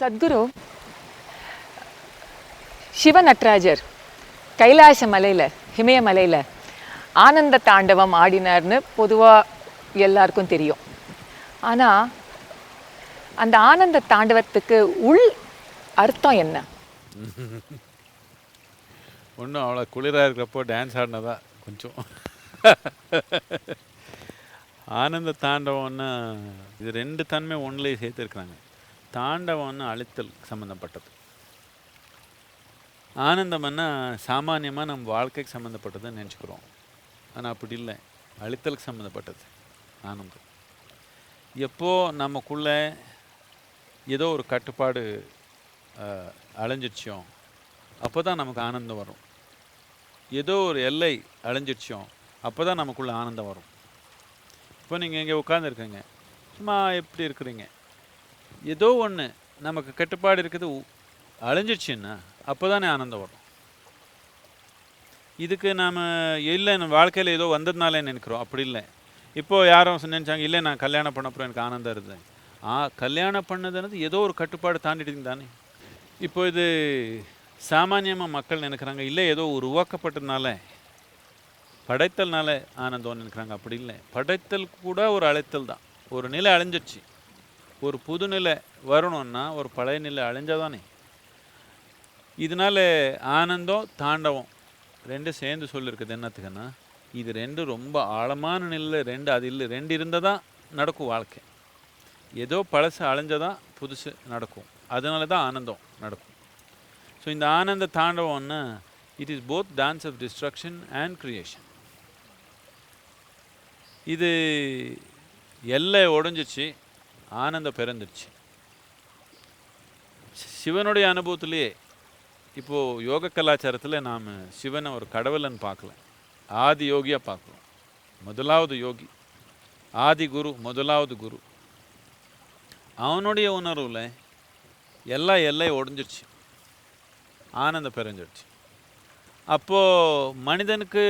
சத்குரு சிவ நட்ராஜர் கைலாச மலையில் ஹிமயமலையில் ஆனந்த தாண்டவம் ஆடினார்னு பொதுவாக எல்லாருக்கும் தெரியும். ஆனால் அந்த ஆனந்த தாண்டவத்துக்கு உள் அர்த்தம் என்ன? ஒன்றும் அவ்வளோ குளிராக இருக்கிறப்போ டான்ஸ் ஆடினதா கொஞ்சம். ஆனந்த தாண்டவம்னா இது ரெண்டு தன்மை ஒன்றிலே சேர்த்துருக்குறாங்க. தாண்டவம்னு அழுத்தல் சம்மந்தப்பட்டது ஆனந்தம்னா சாமானியமாக நம்ம வாழ்க்கைக்கு சம்மந்தப்பட்டதுன்னு நினச்சிக்கிறோம். ஆனால் அப்படி இல்லை. அழுத்தலுக்கு சம்மந்தப்பட்டது ஆனந்தம். எப்போ நமக்குள்ளே ஏதோ ஒரு கட்டுப்பாடு அழிஞ்சிடுச்சோம் அப்போ தான் நமக்கு ஆனந்தம் வரும். ஏதோ ஒரு எல்லை அழிஞ்சிடுச்சோம் அப்போ தான் நமக்குள்ளே ஆனந்தம் வரும். இப்போ நீங்கள் இங்கே உட்காந்துருக்கீங்க சும்மா எப்படி இருக்கிறீங்க? ஏதோ ஒன்று நமக்கு கட்டுப்பாடு இருக்குது உ- அழிஞ்சிடுச்சுன்னா அப்போ தானே ஆனந்தம் வரும். இதுக்கு நாம் இல்லை நம்ம வாழ்க்கையில் ஏதோ வந்ததுனாலே நினைக்கிறோம். அப்படி இல்லை. இப்போது யாரும் நினச்சாங்க இல்லை நான் கல்யாணம் பண்ண அப்புறம் எனக்கு ஆனந்தம் இருந்தேன் ஆ கல்யாணம் பண்ணதுன்றது ஏதோ ஒரு கட்டுப்பாடு தாண்டிட்டீங்க தானே. இப்போ இது சாமானியமாக மக்கள் நினைக்கிறாங்க இல்லை ஏதோ உருவாக்கப்பட்டதுனால படைத்தல்னால ஆனந்தம் நினைக்கிறாங்க. அப்படி இல்லை. படைத்தல் கூட ஒரு அழைத்தல் தான். ஒரு நிலை அழிஞ்சிடுச்சு. ஒரு புது நிலை வரணும்னா ஒரு பழைய நிலை அழிஞ்சாதானே? இதனால ஆனந்தம் தாண்டவம் ரெண்டும் சேர்ந்து சொல்லியிருக்குது என்னத்துக்குன்னா இது ரெண்டு ரொம்ப ஆழமான நிலையில் ரெண்டு அது இல்லை ரெண்டு இருந்தால் தான் நடக்கும் வாழ்க்கை. ஏதோ பழசு அழிஞ்சதான் புதுசு நடக்கும். அதனால தான் ஆனந்தம் நடக்கும். ஸோ இந்த ஆனந்த தாண்டவம்னா it is both dance of destruction and creation இது எல்லை உடஞ்சிச்சு ஆனந்தம் பிறந்துடுச்சு சிவனுடைய அனுபவத்திலேயே இப்போது யோக கலாச்சாரத்தில் நாம் சிவனை ஒரு கடவுளன்னு பார்க்கல. ஆதி யோகியாக பார்க்குறோம் முதலாவது யோகி. ஆதி குரு முதலாவது குரு. அவனுடைய உணர்வில் எல்லா எல்லையும் உடைஞ்சிருச்சு ஆனந்தம் பிறஞ்சிடுச்சு அப்போது மனிதனுக்கு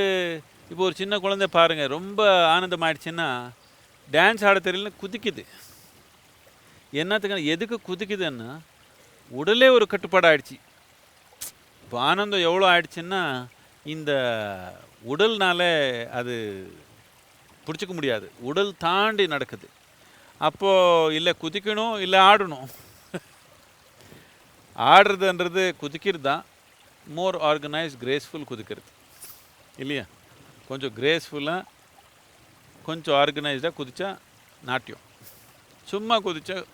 இப்போ ஒரு சின்ன குழந்தை பாருங்கள் ரொம்ப ஆனந்தம் ஆயிடுச்சுன்னா டான்ஸ் ஆட தெரியல குதிக்குது. என்னத்துக்கு எதுக்கு குதிக்குதுன்னா உடலே ஒரு கட்டுப்பாடு ஆயிடுச்சு. இப்போ ஆனந்தம் எவ்வளோ ஆயிடுச்சுன்னா இந்த உடல்னால அது பிடிச்சிக்க முடியாது. உடல் தாண்டி நடக்குது. அப்போது இல்லை குதிக்கணும் இல்லை ஆடணும். ஆடுறதுன்றது குதிக்கிறது தான். மோர் ஆர்கனைஸ் கிரேஸ்ஃபுல் குதிக்கிறது. இல்லையா? கொஞ்சம் கிரேஸ்ஃபுல்லாக கொஞ்சம் ஆர்கனைஸ்டாக குதித்தா நாட்டியம். சும்மா குதித்தா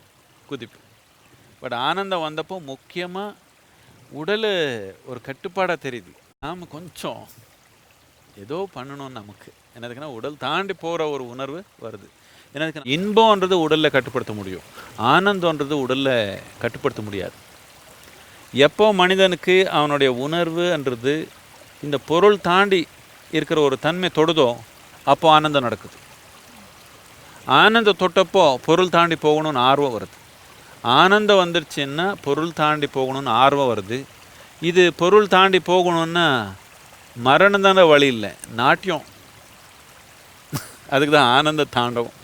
குதிப்பு. பட் ஆனந்தம் வந்தப்போ முக்கியமாக உடல் ஒரு கட்டுப்பாடாக தெரியுது. நாம் கொஞ்சம் ஏதோ பண்ணணும் நமக்கு. என்னதுக்குன்னா உடல் தாண்டி போகிற ஒரு உணர்வு வருது. என்னதுக்கு இன்பம்ன்றது உடலில் கட்டுப்படுத்த முடியும். ஆனந்தம்ன்றது உடலில் கட்டுப்படுத்த முடியாது. எப்போ மனிதனுக்கு அவனுடைய உணர்வுன்றது இந்த பொருள் தாண்டி இருக்கிற ஒரு தன்மை தொடுதோ அப்போ ஆனந்தம் நடக்குது. ஆனந்தம் தொட்டப்போ பொருள் தாண்டி போகணும்னு ஆர்வம் வருது. ஆனந்தம் வந்துருச்சுன்னா பொருள் தாண்டி போகணும்னு ஆர்வம் வருது. இது பொருள் தாண்டி போகணும்னா மரணம் தானே வழி இல்லை நாட்டியம். அதுக்கு தான் ஆனந்த தாண்டவம்.